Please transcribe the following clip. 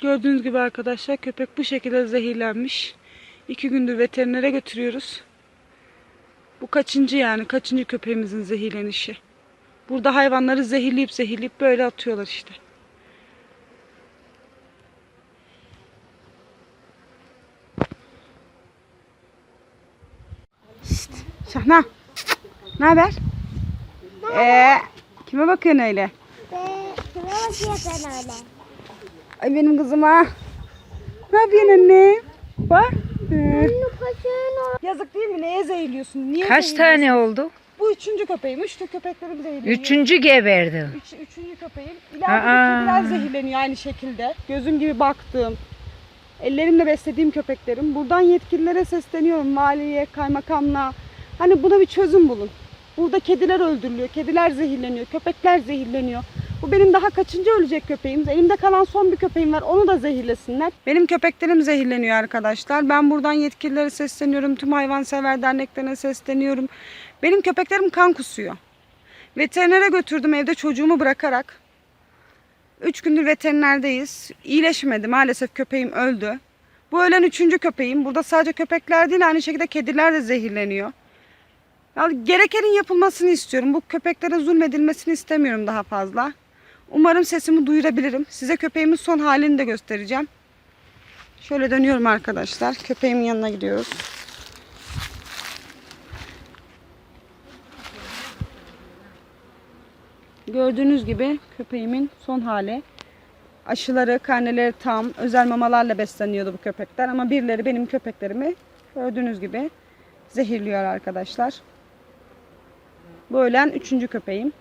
Gördüğünüz gibi arkadaşlar köpek bu şekilde zehirlenmiş. İki gündür veterinere götürüyoruz. Bu kaçıncı yani? Kaçıncı köpeğimizin zehirlenişi? Burada hayvanları zehirleyip zehirleyip böyle atıyorlar işte. Şşt, Şahna. Ne haber? Ee, kime bakıyorsun öyle? Ve kime bakıyorsun öyle? Ay benim kızıma. Ne yapıyorsun anne? Bak. Yazık değil mi? Neye zehirliyorsun? Niye Kaç zehirliyorsun? tane oldu? Bu üçüncü köpeğim. Üçlü köpeklerim zehirleniyor. Üçüncü geberdi. Üç, üçüncü köpeğim. İleride Aa. kediler zehirleniyor aynı şekilde. Gözüm gibi baktığım, ellerimle beslediğim köpeklerim. Buradan yetkililere sesleniyorum. Valiye, kaymakamla. Hani buna bir çözüm bulun. Burada kediler öldürülüyor, kediler zehirleniyor, köpekler zehirleniyor. Bu benim daha kaçıncı ölecek köpeğim? Elimde kalan son bir köpeğim var. Onu da zehirlesinler. Benim köpeklerim zehirleniyor arkadaşlar. Ben buradan yetkililere sesleniyorum. Tüm hayvansever derneklerine sesleniyorum. Benim köpeklerim kan kusuyor. Veterinere götürdüm evde çocuğumu bırakarak. Üç gündür veterinerdeyiz. İyileşmedi. Maalesef köpeğim öldü. Bu ölen üçüncü köpeğim. Burada sadece köpekler değil aynı şekilde kediler de zehirleniyor. Ya gerekenin yapılmasını istiyorum. Bu köpeklere zulmedilmesini istemiyorum daha fazla. Umarım sesimi duyurabilirim. Size köpeğimin son halini de göstereceğim. Şöyle dönüyorum arkadaşlar. Köpeğimin yanına gidiyoruz. Gördüğünüz gibi köpeğimin son hali. Aşıları, karneleri tam, özel mamalarla besleniyordu bu köpekler. Ama birileri benim köpeklerimi gördüğünüz gibi zehirliyor arkadaşlar. Bu ölen üçüncü köpeğim.